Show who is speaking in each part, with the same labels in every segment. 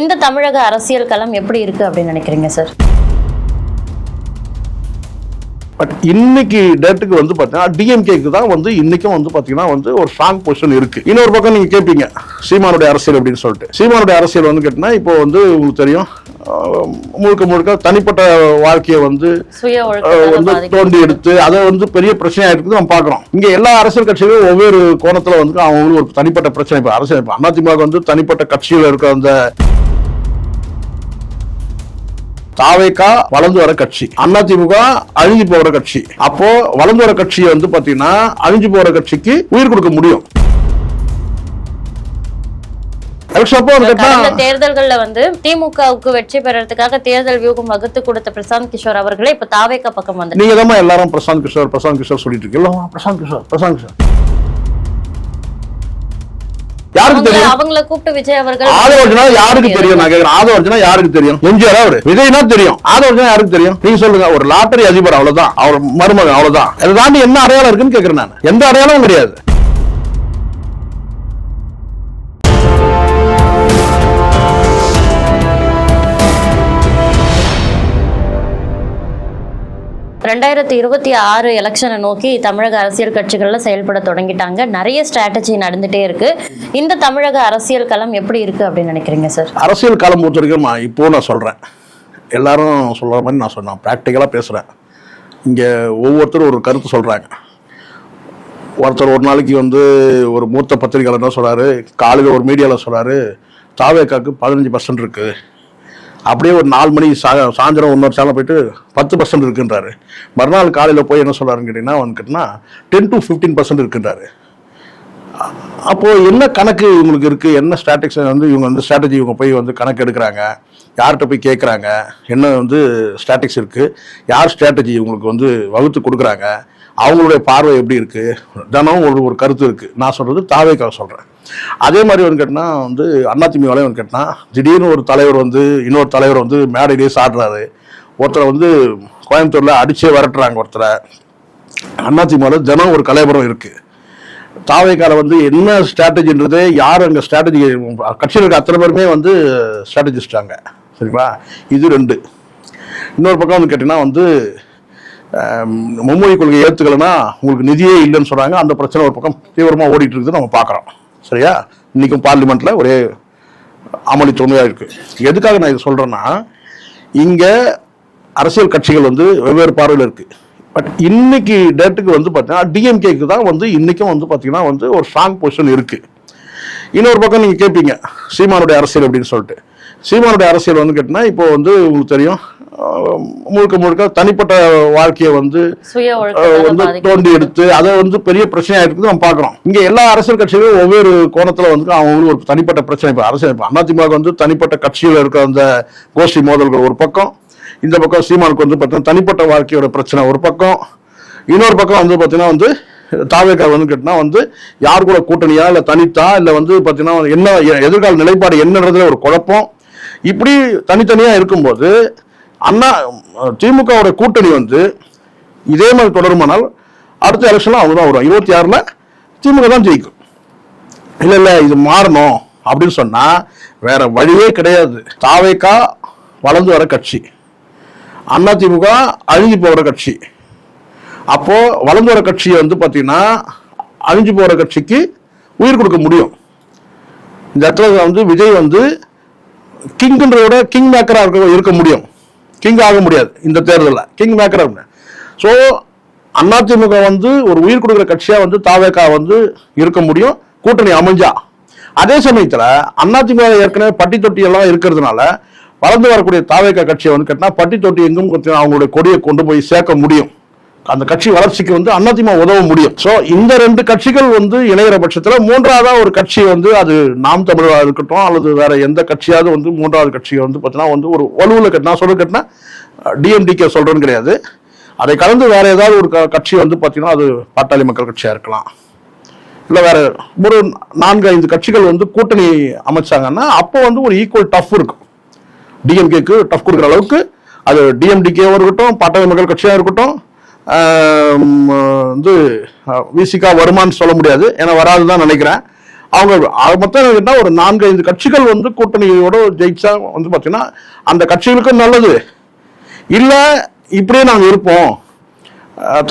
Speaker 1: இந்த தமிழக அரசியல் களம் எப்படி இருக்கு அப்படின்னு நினைக்கிறீங்க சார்
Speaker 2: பட் இன்னைக்கு டேட்டுக்கு வந்து பார்த்தீங்கன்னா டிஎம்கேக்கு தான் வந்து இன்னைக்கும் வந்து பார்த்தீங்கன்னா வந்து ஒரு ஸ்ட்ராங் பொசிஷன் இருக்கு. இன்னொரு பக்கம் நீங்க கேட்பீங்க சீமானுடைய அரசியல் அப்படின்னு சொல்லிட்டு. சீமானுடைய அரசியல் வந்து கேட்டினா இப்போ வந்து உங்களுக்கு தெரியும் முழுக்க முழுக்க தனிப்பட்ட வாழ்க்கையை வந்து வந்து தோண்டி. எடுத்து அதை வந்து பெரிய பிரச்சனையா இருக்குது நம்ம பார்க்குறோம். இங்க எல்லா அரசியல் கட்சிகளும் ஒவ்வொரு கோணத்துல வந்து அவங்களுக்கு ஒரு தனிப்பட்ட பிரச்சனை. இப்போ அரசியல் இப்போ அதிமுக வந்து தனிப்பட்ட கட்சியில் இருக்க அந்த தாவேக்கா வளர்ந்து வர கட்சி. அதிமுக அழிஞ்சு போற கட்சி. அப்போ வளர்ந்து வர கட்சியை வந்து பாத்தீங்கன்னா அழிஞ்சு போற கட்சிக்கு உயிர் கொடுக்க முடியும்.
Speaker 1: தேர்தல்கள்ல வந்து திமுகவுக்கு வெற்றி பெறறதுக்காக தேர்தல் வியூகம் வகுத்து கொடுத்த பிரசாந்த் கிஷோர் அவர்களே இப்ப தாவேக்கா பக்கம் வந்து
Speaker 2: நீங்க தான் எல்லாரும் பிரசாந்த் கிஷோர் பிரசாந்த் கிஷோர் சொல்லிட்டு இருக்கீங்க. இல்ல, பிரசாந்த் கிஷோர் பிரசாந்த் கிஷோர். யாருக்கு தெரியும்?
Speaker 1: அவங்கள கூப்பிட்டு விஜய் அவர்கள்
Speaker 2: ஆதவர்ஜனா யாருக்கு தெரியும்? நான் கேக்குறேன். ஆதவர்ஜனா யாருக்கு தெரியும்? எம்ஜிஆர் அவரு? விஜய்னா தெரியும். ஆதவர்ஜனா யாருக்கு தெரியும்? நீங்க சொல்லுங்க. ஒரு லாட்டரி அதிபர் அவ்வளவுதான். அவர் மருமகன் அவ்வளவுதான். அதை தாண்டி என்ன அடையாளம் இருக்குன்னு கேக்குறேன் நான். எந்த அடையாளமும் கிடையாது.
Speaker 1: ரெண்டாயிரத்தி இருபத்தி ஆறு எலெக்ஷனை நோக்கி தமிழக அரசியல் கட்சிகள்ல செயல்பட தொடங்கிட்டாங்க. நிறைய ஸ்ட்ராட்டஜி நடந்துட்டே இருக்கு. இந்த தமிழக அரசியல் களம் எப்படி இருக்கு அப்படின்னு நினைக்கிறீங்க சார்
Speaker 2: அரசியல் காலம் பொறுத்த வரைக்கும் நான் இப்போ நான் சொல்றேன். எல்லாரும் சொல்ற மாதிரி நான் சொன்னேன் ப்ராக்டிக்கலாக பேசுறேன். இங்கே ஒவ்வொருத்தரும் ஒரு கருத்து சொல்றாங்க. ஒருத்தர் ஒரு நாளைக்கு வந்து ஒரு மூத்த பத்திரிகையாளர் என்ன சொல்கிறாரு காலையில் ஒரு மீடியாவில் சொல்கிறாரு தாவேக்காக்கு பதினஞ்சு பர்சன்ட் இருக்குது அப்படியே ஒரு நாலு மணி சா சாயந்தரம் இன்னொரு சேலம் போயிட்டு பத்து பர்சன்ட் இருக்குன்றாரு. மறுநாள் காலையில் போய் என்ன சொல்கிறாருன்னு கேட்டிங்கன்னா வந்து டென் டு ஃபிஃப்டீன் பர்சன்ட் இருக்குன்றாரு. அப்போது என்ன கணக்கு இவங்களுக்கு இருக்குது என்ன ஸ்ட்ராட்டஜி வந்து இவங்க வந்து ஸ்ட்ராட்டஜி இவங்க போய் வந்து கணக்கு எடுக்கிறாங்க? யார்கிட்ட போய் கேட்குறாங்க என்ன வந்து ஸ்ட்ராட்டஜிக்ஸ் இருக்குது யார் ஸ்ட்ராட்டஜி இவங்களுக்கு வந்து வகுத்து கொடுக்குறாங்க? அவங்களுடைய பார்வை எப்படி இருக்கு? தினம் ஒரு ஒரு கருத்து இருக்கு. நான் சொல்றது தாவேக்காக சொல்றேன். அதே மாதிரி வந்து கேட்டினா வந்து அதிமுகவிலே வந்து கேட்டினா திடீர்னு ஒரு தலைவர் வந்து இன்னொரு தலைவர் வந்து மேடையிலேயே சாடுறாரு ஒருத்தரை வந்து கோயம்புத்தூர்ல அடிச்சே விரட்டுறாங்க ஒருத்தரை. அதிமுகவில் தினம் ஒரு கலைபுரம் இருக்கு. தாவைக்கால வந்து என்ன ஸ்ட்ராட்டஜின்றது யார் அங்கே ஸ்ட்ராட்டஜி கட்சியில் இருக்க அத்தனை பேருமே வந்து ஸ்ட்ராட்டஜிஸ்டாங்க சரிங்களா? இது ரெண்டு. இன்னொரு பக்கம் வந்து கேட்டிங்கன்னா வந்து மும்மொழி கொள்கை ஏற்றுக்கலைன்னா உங்களுக்கு நிதியே இல்லைன்னு சொல்கிறாங்க அந்த பிரச்சனை ஒரு பக்கம் தீவிரமாக ஓடிட்டு இருக்குது நம்ம பார்க்குறோம். சரியா? இன்றைக்கும் பார்லிமெண்ட்டில் ஒரே அமளி தொன்மையாக இருக்குது எதுக்காக நான் இது சொல்கிறேன்னா இங்கே அரசியல் கட்சிகள் வந்து வெவ்வேறு பார்வையில் இருக்குது பட் இன்னைக்கு டேட்டுக்கு வந்து பார்த்தீங்கன்னா டிஎம்கேக்கு தான் வந்து இன்றைக்கும் வந்து பார்த்தீங்கன்னா வந்து ஒரு ஸ்ட்ராங் பொசிஷன் இருக்குது இன்னொரு பக்கம் நீங்கள் கேட்பீங்க சீமானுடைய அரசியல் அப்படின்னு சொல்லிட்டு. சீமானுடைய அரசியல் வந்து கேட்டிங்கன்னா இப்போ வந்து உங்களுக்கு தெரியும் முழுக்க முழுக்க தனிப்பட்ட வாழ்க்கையை வந்து வந்து தோண்டி. எடுத்து அதை வந்து பெரிய பிரச்சனையா இருக்குது நம்ம பார்க்குறோம். இங்க எல்லா அரசியல் கட்சிகளும் ஒவ்வொரு கோணத்துல வந்து அவங்களுக்கு ஒரு தனிப்பட்ட பிரச்சனை. இப்போ அரசியல் அதிமுக வந்து தனிப்பட்ட கட்சியில் இருக்க அந்த கோஷ்டி மோதல்கள் ஒரு பக்கம் இந்த பக்கம் சீமானுக்கு வந்து பார்த்தீங்கன்னா தனிப்பட்ட வாழ்க்கையோட பிரச்சனை ஒரு பக்கம். இன்னொரு பக்கம் வந்து பார்த்தீங்கன்னா வந்து தாவேக்கா வந்து கேட்டினா வந்து யார் கூட கூட்டணியா இல்லை தனித்தா இல்லை வந்து பார்த்தீங்கன்னா என்ன எதிர்கால நிலைப்பாடு என்னன்றதுல ஒரு குழப்பம். இப்படி தனித்தனியா இருக்கும்போது அண்ணா திமுகவோட கூட்டணி வந்து இதே மாதிரி தொடருமானால் அடுத்த எலெக்ஷன்ல அவங்க தான் வரும் இருபத்தி ஆறில் திமுக தான் ஜெயிக்கும். இல்லை இல்லை இது மாறணும் அப்படின்னு சொன்னால் வேற வழியே கிடையாது. தாவேக்கா வளர்ந்து வர கட்சி. அண்ணா திமுக அழிஞ்சு போகிற கட்சி. அப்போது வளர்ந்து வர கட்சியை வந்து பார்த்தீங்கன்னா அழிஞ்சு போகிற கட்சிக்கு உயிர் கொடுக்க முடியும். இந்த இடத்துல வந்து விஜய் வந்து கிங்குன்றதோட விட கிங் மேக்கராக இருக்க இருக்க முடியும். கிங் ஆக முடியாது இந்த தேர்தலில். கிங் மேக்கரா ஸோ அதிமுக வந்து ஒரு உயிர் கொடுக்குற கட்சியாக வந்து தாவேக்கா வந்து இருக்க முடியும் கூட்டணி அமைஞ்சா. அதே சமயத்தில் அதிமுக ஏற்கனவே பட்டி தொட்டி எல்லாம் இருக்கிறதுனால வளர்ந்து வரக்கூடிய தாவேக்கா கட்சியை வந்து கேட்டால் பட்டி தொட்டி எங்கும் அவங்களுடைய கொடியை கொண்டு போய் சேர்க்க முடியும். அந்த கட்சி வளர்ச்சிக்கு வந்து அதிமுக உதவ முடியும். ஸோ இந்த ரெண்டு கட்சிகள் வந்து இணைகிற பட்சத்தில் மூன்றாவதா ஒரு கட்சி வந்து அது நாம் தமிழராக இருக்கட்டும் அல்லது வேற எந்த கட்சியாவது வந்து மூன்றாவது கட்சியை வந்து பார்த்தீங்கன்னா வந்து ஒரு வலுவில் கட்டினா சொல்ல கட்டினா டிஎம்டிகே சொல்கிறேன்னு கிடையாது. அதை கலந்து வேற ஏதாவது ஒரு க- கட்சி வந்து பார்த்தீங்கன்னா அது பாட்டாளி மக்கள் கட்சியாக இருக்கலாம். இல்லை வேற ஒரு நான்கு ஐந்து கட்சிகள் வந்து கூட்டணி அமைச்சாங்கன்னா அப்போ வந்து ஒரு ஈக்குவல் டஃப் இருக்கும். டிஎம்கேக்கு டஃப் கொடுக்குற அளவுக்கு அது டிஎம்டிகேவும் இருக்கட்டும் பாட்டாளி மக்கள் கட்சியாக இருக்கட்டும் வந்து விசிகா வருமான்னு சொல்ல முடியாது. ஏன்னா வராதுதான் நினைக்கிறேன். அவங்க மொத்தம் என்ன ஒரு நான்கு ஐந்து கட்சிகள் வந்து கூட்டணியோட ஜெயிச்சா வந்து பார்த்தீங்கன்னா அந்த கட்சிகளுக்கும் நல்லது. இல்லை இப்படியே நாங்கள் இருப்போம். அஹ்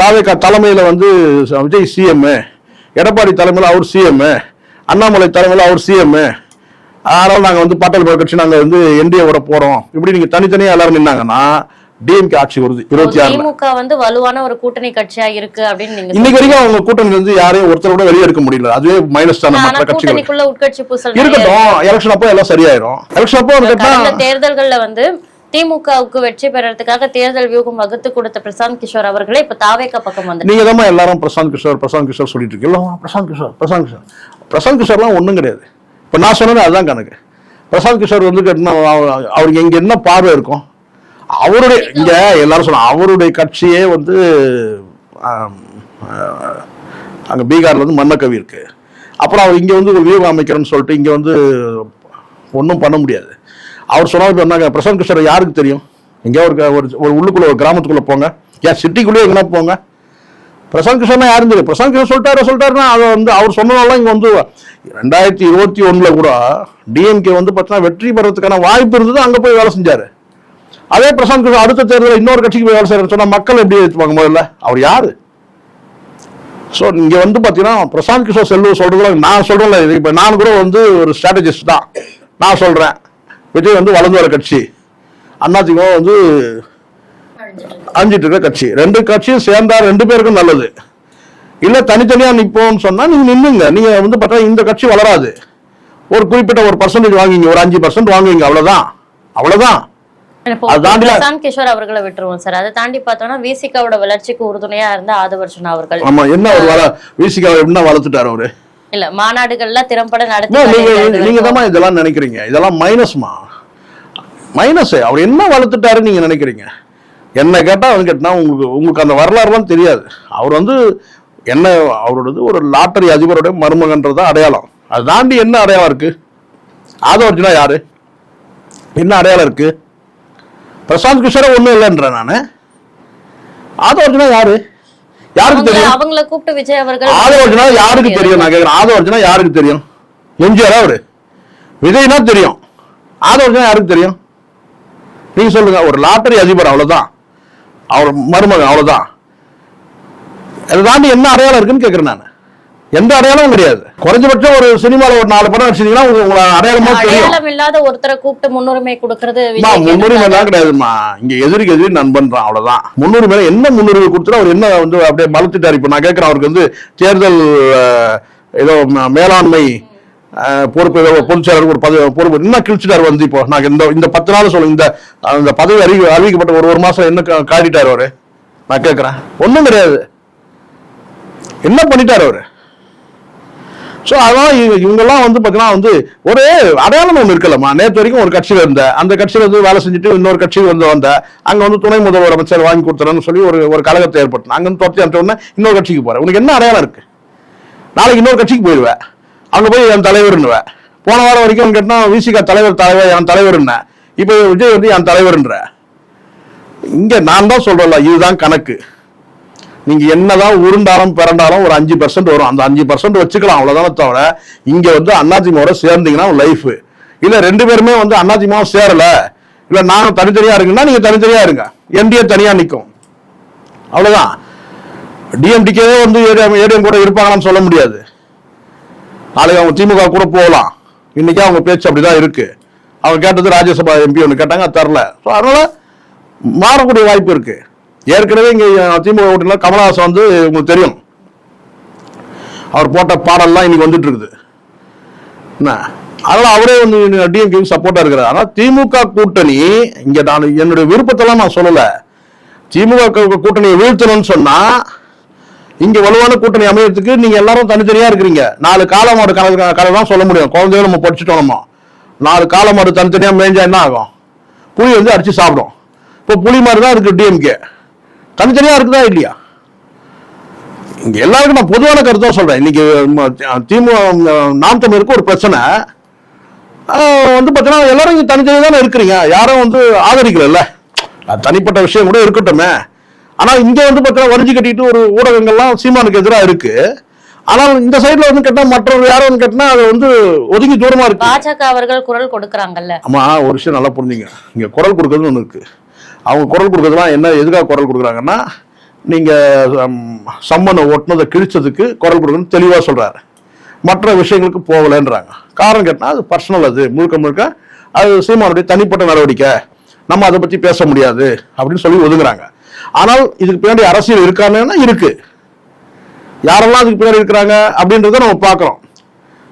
Speaker 2: தலைமையில் வந்து விஜய் சிஎம் எடப்பாடி தலைமையில் அவர் சிஎம் அண்ணாமலை தலைமையில் அவர் சிஎம் அதனால் நாங்கள் வந்து பாட்டாளி கட்சி நாங்கள் வந்து என்டிஏவோட போகிறோம் இப்படி நீங்கள் தனித்தனியாக எல்லாரும் நின்னாங்கன்னா டிஎம்கே ஆட்சி வருது இருபத்தி ஆறுல.
Speaker 1: திமுக வந்து வலுவான ஒரு கூட்டணி கட்சியா இருக்கு அப்படின்னு நீங்க
Speaker 2: இன்னைக்கு வரைக்கும் அவங்க கூட்டணி வந்து யாரையும் ஒருத்தர் கூட வெளியே எடுக்க முடியல. அதுவே மைனஸ் தானே மற்ற கட்சிகள்.
Speaker 1: கூட்டணிக்குள்ள உட்கட்சி பூசல்
Speaker 2: இருக்கட்டும் எலெக்ஷன் அப்போ எல்லாம் சரியாயிரும். எலெக்ஷன் அப்போ
Speaker 1: தேர்தல்கள்ல வந்து திமுகவுக்கு வெற்றி பெறறதுக்காக தேர்தல் வியூகம் வகுத்து கொடுத்த பிரசாந்த் கிஷோர் அவர்களே இப்ப தாவேக்கா பக்கம் வந்து
Speaker 2: நீங்க தான் எல்லாரும் பிரசாந்த் கிஷோர் பிரசாந்த் கிஷோர் சொல்லிட்டு இருக்கீங்க. பிரசாந்த் கிஷோர் பிரசாந்த் கிஷோர். பிரசாந்த் கிஷோர்லாம் ஒண்ணும் கிடையாது. இப்ப நான் சொன்னது அதுதான் கணக்கு. பிரசாந்த் கிஷோர் வந்து அவருக்கு இங்க என்ன பார்வை இருக்கும்? அவருடைய இங்க எல்லாரும் சொல்ல அவருடைய கட்சியே வந்து அங்க பீகார்ல வந்து மன்னக்கவி இருக்கு. அப்புறம் அவர் இங்க வந்து ஒரு வியூகம் அமைக்கிறேன்னு சொல்லிட்டு இங்க வந்து ஒன்றும் பண்ண முடியாது. அவர் சொன்னார் இப்ப பிரசாந்த் கிஷோர் யாருக்கு தெரியும்? எங்கேயோ ஒரு ஒரு ஒரு உள்ளுக்குள்ள ஒரு கிராமத்துக்குள்ள போங்க. ஏன் சிட்டிக்குள்ளேயே எங்கன்னா போங்க. பிரசாந்த் கிஷோர்னா யாரும் தெரியும். பிரசாந்த் கிருஷ்ணன் சொல்லிட்டாரு சொல்லிட்டாருன்னா அதை வந்து அவர் சொன்னதெல்லாம் இங்கே வந்து ரெண்டாயிரத்தி இருபத்தி ஒன்றில் கூட டிஎம்கே வந்து பார்த்தீங்கன்னா வெற்றி பெறதுக்கான வாய்ப்பு இருந்தது அங்கே போய் வேலை செஞ்சாரு. அதே பிரசாந்த் கிஷோர் அடுத்த தேர்தலில் இன்னொரு கட்சிக்கு போய் வேலை செய்யறேன்னு சொன்னா மக்கள் எப்படி ஏற்றுப்பாங்க முதல்ல? அவர் யாரு? ஸோ இங்கே வந்து பார்த்தீங்கன்னா பிரசாந்த் கிஷோர் செல்வ சொல்றதுல நான் சொல்றேன்ல இது நான் கூட வந்து ஒரு ஸ்ட்ராட்டஜிஸ்ட் தான். நான் சொல்றேன். விஜய் வந்து வளர்ந்து வர கட்சி. அதிமுக வந்து அஞ்சிட்டு இருக்க கட்சி. ரெண்டு கட்சியும் சேர்ந்தா ரெண்டு பேருக்கும் நல்லது. இல்லை தனித்தனியாக நிற்போம்னு சொன்னால் நீங்கள் நின்றுங்க நீங்கள் வந்து பார்த்தா இந்த கட்சி வளராது. ஒரு குறிப்பிட்ட ஒரு பர்சன்டேஜ் வாங்குவீங்க. ஒரு அஞ்சு பர்சன்ட் வாங்குவீங்க. அவ்வளோதான்
Speaker 1: அவ்வளோதான் கிஷோர் அவர்களை விட்டுருவோம் சார். அதை தாண்டி பார்த்தோம்னா விசிகாவோட வளர்ச்சிக்கு உறுதுணையா இருந்த ஆதவர்ஷன் அவர்கள்.
Speaker 2: ஆமா என்ன ஒரு வள வீசிக்கா என்ன வளர்த்துட்டாரு அவரு.
Speaker 1: இல்ல மாநாடுகள்ல திறம்பட நடத்தி
Speaker 2: நீங்க தான் இதெல்லாம் நினைக்கிறீங்க. இதெல்லாம் மைனஸ்மா மைனஸ் அவர் என்ன வளர்த்துட்டாருன்னு நீங்க நினைக்கிறீங்க? என்ன கேட்டா வந்து கேட்டா உங்களுக்கு உங்களுக்கு அந்த வரலாறுலாம் தெரியாது. அவர் வந்து என்ன அவரோடது ஒரு லாட்டரி அதிபருடைய மருமகன்றது அடையாளம். அது தாண்டி என்ன அடையாளம் இருக்கு? ஆதவர்ஜுனா யாரு? என்ன அடையாளம் இருக்கு? பிரசாந்த் கிஷோர ஒண்ணும் இல்லைன்ற நானு. ஆதவர்ஜுனா யாரு? யாருக்கு தெரியும்?
Speaker 1: அவங்கள கூப்பிட்டு விஜய் அவர்கள்
Speaker 2: ஆதவர்ஜுனா யாருக்கு தெரியும்? நான் கேக்குறேன். ஆதவர்ஜுனா யாருக்கு தெரியும்? எம்ஜிஆர் அவரு? விஜய்னா தெரியும். ஆதவர்ஜுனா யாருக்கு தெரியும்? நீங்க சொல்லுங்க. ஒரு லாட்டரி அதிபர் அவ்வளவுதான். அவர் மருமகன் அவ்வளவுதான். அதை தாண்டி என்ன அடையாளம் இருக்குன்னு கேக்குறேன் நான். எந்த அடையாளமும் கிடையாது. குறைஞ்சபட்சம் ஒரு சினிமால ஒரு நாலு படம் உங்களுக்கு உங்களை அடையாளமா தெரியும்.
Speaker 1: இல்லாத ஒருத்தரை கூப்பிட்டு முன்னுரிமை கொடுக்கறது
Speaker 2: முன்னுரிமை. எல்லாம் கிடையாதுமா இங்க எதிரிக்கு எதிரி நண்பன் தான் அவ்வளவுதான். முன்னுரிமை என்ன முன்னுரிமை கொடுத்துட்டு அவர் என்ன வந்து அப்படியே மலர்த்திட்டாரு இப்ப நான் கேட்கிறேன் அவருக்கு வந்து தேர்தல் ஏதோ மேலாண்மை பொறுப்பு ஏதோ பொதுச் செயலர் ஒரு பதவி பொறுப்பு என்ன கிழிச்சிட்டாரு வந்து இப்போ? நான் இந்த இந்த பத்து நாள் சொல்லுங்க இந்த அந்த பதவி அறிவி அறிவிக்கப்பட்ட ஒரு ஒரு மாசம் என்ன காட்டிட்டாரு அவரு? நான் கேட்கிறேன். ஒண்ணும் கிடையாது. என்ன பண்ணிட்டாரு அவரு? ஸோ அதான் இவங்கெல்லாம் வந்து பார்த்தீங்கன்னா வந்து ஒரு அடையாளம் ஒன்று இருக்கலம்மா நேற்று வரைக்கும் ஒரு கட்சியில் இருந்த அந்த கட்சியில் வந்து வேலை செஞ்சுட்டு இன்னொரு கட்சிக்கு வந்து வந்த அங்கே வந்து துணை முதல்வர் அமைச்சர் வாங்கி கொடுத்துறேன்னு சொல்லி ஒரு ஒரு கழகத்தை ஏற்படுத்தின. அங்கே வந்து துரத்தி அனுப்பிச்ச உடனே இன்னொரு கட்சிக்கு போகிறேன் உனக்கு என்ன அடையாளம் இருக்குது நாளைக்கு இன்னொரு கட்சிக்கு போயிடுவேன் அங்கே போய் என் தலைவர்னுவேன் போன வாரம் வரைக்கும் கேட்டால் விசிகா தலைவர் தலைவர் என் தலைவர்னேன். இப்போ விஜய் வந்து என் தலைவர்ன்ற. இங்கே நான் தான் சொல்கிறேன்ல இதுதான் கணக்கு. நீங்க என்னதான் உருண்டாலும் பிறண்டாலும் ஒரு அஞ்சு பர்சன்ட் வரும். அந்த அஞ்சு பர்சன்ட் வச்சுக்கலாம் அவ்வளவுதானே தவிர இங்க வந்து அண்ணாதிமுக சேர்ந்தீங்கன்னா லைஃப் இல்ல ரெண்டு பேருமே வந்து அண்ணாதிமுக சேரல. இல்ல நானும் தனித்தனியா இருக்குன்னா நீங்க தனித்தனியா இருங்க. என்டிஏ தனியா நிற்கும் அவ்வளவுதான். டிஎம்டிக்கே வந்து ஏடிஎம் கூட இருப்பாங்களான்னு சொல்ல முடியாது. நாளைக்கு அவங்க திமுக கூட போகலாம். இன்னைக்கு அவங்க பேச்சு அப்படிதான் இருக்கு. அவங்க கேட்டது ராஜ்யசபா எம்பி ஒன்று கேட்டாங்க தரல ஸோ அதனால மாறக்கூடிய வாய்ப்பு இருக்குது ஏற்கனவே இங்கே திமுக ஓட்டுல கமலஹாசன் வந்து உங்களுக்கு தெரியும். அவர் போட்ட பாடல்லாம் இன்னைக்கு வந்துட்டு இருக்குது. என்ன? அதெல்லாம் அவரே வந்து டிஎம்கே சப்போர்ட்டாக இருக்கிறார். ஆனால் திமுக கூட்டணி இங்கே நான் என்னுடைய விருப்பத்தெல்லாம் நான் சொல்லலை. திமுக கூட்டணியை வீழ்த்தணும்னு சொன்னால் இங்கே வலுவான கூட்டணி அமையறதுக்கு நீங்கள் எல்லாரும் தனித்தனியாக இருக்கிறீங்க. நாலு காலம் ஒரு கலை கதை தான் சொல்ல முடியும். குழந்தைகள் நம்ம படிச்சுட்டோம் நம்ம. நாலு ஒரு தனித்தனியாக மேய்ஞ்சா என்ன ஆகும்? புலி வந்து அடித்து சாப்பிடும். இப்போ புலி மாதிரி தான் இருக்குது டிஎம்கே தனித்தனியா இருக்குதா இல்லையா? இங்க எல்லாருக்கும் நான் பொதுவான கருத்து தான் சொல்றேன். இன்னைக்கு திமுக நாம் தமிழருக்கு ஒரு பிரச்சனை. வந்து பார்த்தீங்கன்னா எல்லாரும் இங்க தனித்தனியா தானே இருக்கிறீங்க. யாரும் வந்து ஆதரிக்கல தனிப்பட்ட விஷயம் கூட இருக்கட்டுமே. ஆனா இங்க வந்து பார்த்தீங்கன்னா வரிஞ்சு கட்டிட்டு ஒரு ஊடகங்கள்லாம் சீமானுக்கு எதிராக இருக்கு. ஆனால் இந்த சைடுல வந்து கேட்டா மற்றவங்க யாரும் வந்து கேட்டா அது வந்து ஒதுங்கி தூரமா இருக்கு.
Speaker 1: பாஜக அவர்கள் குரல் கொடுக்கறாங்கல்ல.
Speaker 2: ஆமா ஒரு விஷயம் நல்லா புரிஞ்சுங்க. இங்க குரல் கொடுக்கறது ஒன்று இருக்கு. அவங்க குரல் கொடுக்கறதுலாம் என்ன எதுக்காக குரல் கொடுக்குறாங்கன்னா நீங்கள் சம்மனை ஒட்டினதை கிழிச்சதுக்கு குரல் கொடுக்குன்னு தெளிவாக சொல்கிறாரு மற்ற விஷயங்களுக்கு போகலைன்றாங்க. காரணம் கேட்டால் அது பர்சனல் அது. முழுக்க முழுக்க அது சீமானுடைய தனிப்பட்ட நடவடிக்கை. நம்ம அதை பற்றி பேச முடியாது அப்படின்னு சொல்லி ஒதுங்குறாங்க. ஆனால் இதுக்கு பின்னாடி அரசியல் இருக்காங்கன்னா இருக்கு. யாரெல்லாம் அதுக்கு பின்னாடி இருக்கிறாங்க அப்படின்றத நம்ம பார்க்குறோம்.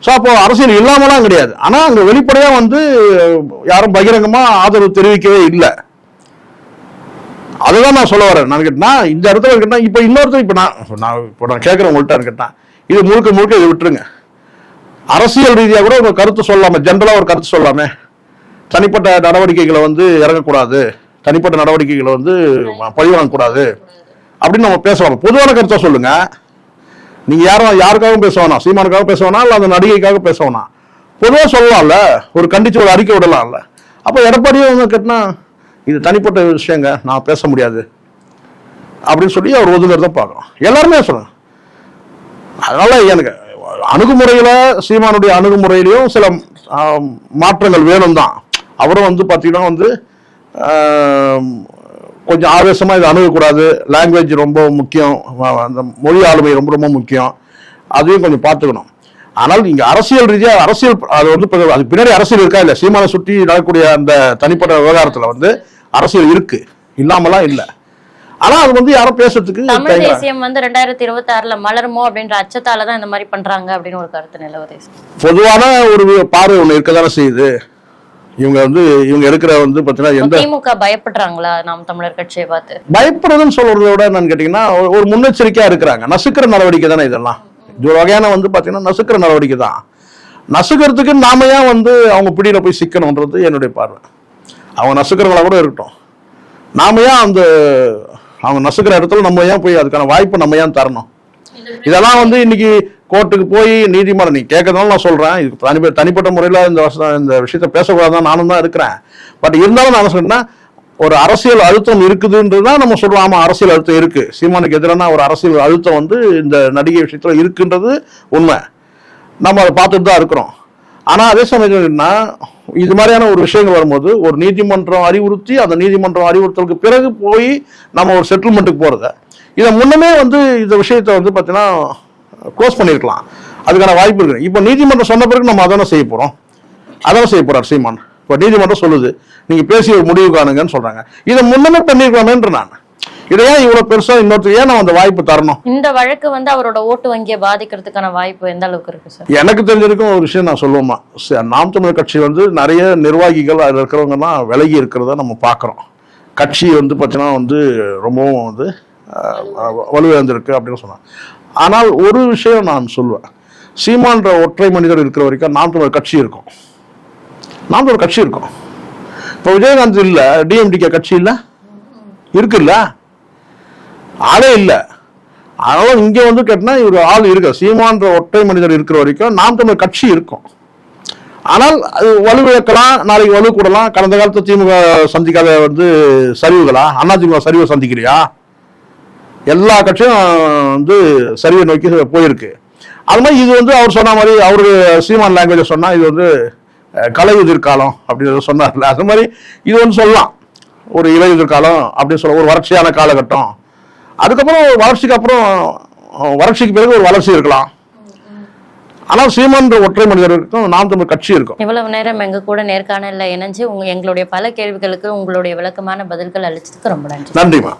Speaker 2: ஸோ அப்போ அரசியல் இல்லாமலாம் கிடையாது. ஆனால் அங்கே வெளிப்படையாக வந்து யாரும் பகிரங்கமாக ஆதரவு தெரிவிக்கவே இல்லை. அதுதான் நான் சொல்ல வரேன். நான் கேட்டா இந்த இடத்துல இருக்கட்டா இப்போ இன்னொருத்தர் இப்போ நான் நான் இப்போ நான் கேட்குறேன் உங்கள்கிட்ட இருக்கட்டா இது முழுக்க முழுக்க இதை விட்டுருங்க. அரசியல் ரீதியாக கூட ஒரு கருத்து சொல்லாமல் ஜென்ரலாக ஒரு கருத்து சொல்லாமே தனிப்பட்ட நடவடிக்கைகளை வந்து இறங்கக்கூடாது. தனிப்பட்ட நடவடிக்கைகளை வந்து பழி வாங்கக்கூடாது. அப்படின்னு நம்ம பேசலாம் பொதுவான கருத்தை சொல்லுங்க. நீங்க யாரும் யாருக்காகவும் பேச வேணாம். சீமானுக்காக பேச வேணாம். இல்லை அந்த நடிகைக்காக பேச வேணாம். பொதுவாக சொல்லலாம்ல. ஒரு கண்டிச்சு ஒரு அறிக்கை விடலாம்ல. அப்போ எடப்பாடியும் வந்து கேட்டினா இது தனிப்பட்ட விஷயங்க நான் பேச முடியாது. அப்படின்னு சொல்லி அவர் ஒதுங்கிறத பார்க்குறோம் எல்லாருமே சொல்லுங்க அதனால எனக்கு அணுகுமுறையில சீமானுடைய அணுகுமுறையிலையும் சில மாற்றங்கள் வேணும் தான் அவரும் வந்து பார்த்தீங்கன்னா வந்து கொஞ்சம் ஆவேசமாக இதை அணுகக்கூடாது. லாங்குவேஜ் ரொம்ப முக்கியம். அந்த மொழி ஆளுமை ரொம்ப ரொம்ப முக்கியம். அதையும் கொஞ்சம் பார்த்துக்கணும். ஆனால் இங்கே அரசியல் ரீதியாக அரசியல் அது வந்து அதுக்கு பின்னாடி அரசியல் இருக்கா இல்லை சீமானை சுற்றி நடக்கக்கூடிய அந்த தனிப்பட்ட விவகாரத்தில் வந்து அரசியல் இருக்கு. இல்லாமலாம் இல்ல. ஆனா அது வந்து யாரும் பேசுறதுக்கு
Speaker 1: தமிழ். தேசியம் வந்து ரெண்டாயிரத்தி இருபத்தி ஆறுல மலருமோ அப்படின்ற அச்சத்தால தான் இந்த மாதிரி பண்றாங்க அப்படின்னு ஒரு கருத்து நிலவுது.
Speaker 2: பொதுவான ஒரு பார்வை ஒண்ணு இருக்கதானே செய்யுது. இவங்க வந்து இவங்க இருக்கிற வந்து பார்த்தீங்கன்னா எந்த
Speaker 1: திமுக பயப்படுறாங்களா நாம் தமிழர் கட்சியை பார்த்து?
Speaker 2: பயப்படுறதுன்னு சொல்றதை விட என்னன்னு கேட்டீங்கன்னா ஒரு- முன்னெச்சரிக்கையா இருக்கிறாங்க. நசுக்கிற நடவடிக்கை தானே இதெல்லாம். இது ஒரு வகையான வந்து பாத்தீங்கன்னா நசுக்கிற நடவடிக்கை தான். நசுக்கிறதுக்கு நாம ஏன் வந்து அவங்க பிடியில போய் சிக்கணுன்றது என்னுடைய பார்வை. அவங்க நசுக்கிறவங்களா கூட இருக்கட்டும். நாம ஏன் அந்த அவங்க நசுக்கிற இடத்துல நம்ம ஏன் போய் அதுக்கான வாய்ப்பை நம்ம ஏன் தரணும்? இதெல்லாம் வந்து இன்னைக்கு கோர்ட்டுக்கு போய் நீதிமன்றம் நீ கேட்கறதால நான் சொல்றேன். இது தனி தனிப்பட்ட முறையில் இந்த வருஷம் இந்த விஷயத்த பேசக்கூடாதான் நானும் தான் இருக்கிறேன். பட் இருந்தாலும் நான் என்ன சொல்றேன்னா ஒரு அரசியல் அழுத்தம் இருக்குதுன்றது தான் நம்ம சொல்றோம். ஆமா அரசியல் அழுத்தம் இருக்கு. சீமானுக்கு எதிரான ஒரு அரசியல் அழுத்தம் வந்து இந்த நடிகை விஷயத்துல இருக்குன்றது உண்மை. நம்ம அதை பார்த்துட்டு தான் இருக்கிறோம். ஆனால் அதே சமயம் என்ன இது மாதிரியான ஒரு விஷயங்கள் வரும்போது ஒரு நீதிமன்றம் அறிவுறுத்தி அந்த நீதிமன்றம் அறிவுறுத்தலுக்கு பிறகு போய் நம்ம ஒரு செட்டில்மெண்ட்டுக்கு போகிறத இதை முன்னமே வந்து இந்த விஷயத்தை வந்து பார்த்தீங்கன்னா க்ளோஸ் பண்ணியிருக்கலாம் அதுக்கான வாய்ப்பு இருக்குது இப்போ நீதிமன்றம் சொன்ன பிறகு நம்ம அதான செய்ய போகிறோம் அதான செய்ய போகிறார் சீமான். இப்போ நீதிமன்றம் சொல்லுது நீங்கள் பேசி ஒரு முடிவு காணுங்கன்னு சொல்கிறாங்க இதை முன்னமே பண்ணியிருக்கலாமேன்ற நான். இதை ஏன் இவ்வளவு பெருசா இன்னொருத்தர் ஏன் நம்ம அந்த வாய்ப்பு தரணும்?
Speaker 1: இந்த வழக்கு வந்து அவரோட ஓட்டு வங்கியை பாதிக்கிறதுக்கான வாய்ப்பு எந்த அளவுக்கு இருக்கு சார்?
Speaker 2: எனக்கு தெரிஞ்சிருக்கும் ஒரு விஷயம் நான் சொல்லுவோமா? நாம் தமிழர் கட்சி வந்து நிறைய நிர்வாகிகள் அதில் இருக்கிறவங்கலாம் விலகி இருக்கிறத நம்ம பார்க்குறோம். கட்சி வந்து பார்த்தீங்கன்னா வந்து ரொம்பவும் வந்து வலுவிழந்திருக்கு அப்படின்னு சொன்னாங்க. ஆனால் ஒரு விஷயம் நான் சொல்லுவேன். சீமான்ற ஒற்றை மனிதர் இருக்கிற வரைக்கும் நாம் தமிழர் கட்சி இருக்கும். நாம் தமிழர் கட்சி இருக்கும். இப்போ விஜயகாந்த் இல்லை டிஎம்டிகே கட்சி இல்லை? இருக்குல்ல? ஆளே இல்லை. அதனால இங்க வந்து கேட்டினா இவர் ஆள் இருக்கு சீமான்ற ஒற்றை மனிதர் இருக்கிற வரைக்கும் நாம் தமிழ் கட்சி இருக்கும். ஆனால் அது வலுவிழக்கலாம் நாளைக்கு வலு கூடலாம் கடந்த காலத்து திமுக சந்திக்காத வந்து சரிவுகளா? அண்ணா திமுக சரிவை சந்திக்கிறியா எல்லா கட்சியும் வந்து சரிவை நோக்கி போயிருக்கு. அது மாதிரி இது வந்து அவர் சொன்ன மாதிரி அவரு சீமான் லாங்குவேஜ் சொன்னால் இது வந்து கலை எதிர்காலம் அப்படின்னு சொன்னார்ல. அது மாதிரி இது வந்து சொல்லலாம். ஒரு இலையுதிர் காலம் அப்படின்னு சொல்ல ஒரு வறட்சியான காலகட்டம். அதுக்கப்புறம் வறட்சிக்கு அப்புறம் வறட்சிக்கு பிறகு ஒரு வளர்ச்சி இருக்கலாம். ஆனால் சீமான்ற ஒற்றை மனிதர் நாம் தமிழ் கட்சி இருக்கும்.
Speaker 1: இவ்வளவு நேரம் எங்க கூட நேர்காணல இணைஞ்சு உங்க எங்களுடைய பல கேள்விகளுக்கு உங்களுடைய விளக்கமான பதில்கள் அளிச்சதுக்கு ரொம்ப நன்றி.
Speaker 2: நன்றிமா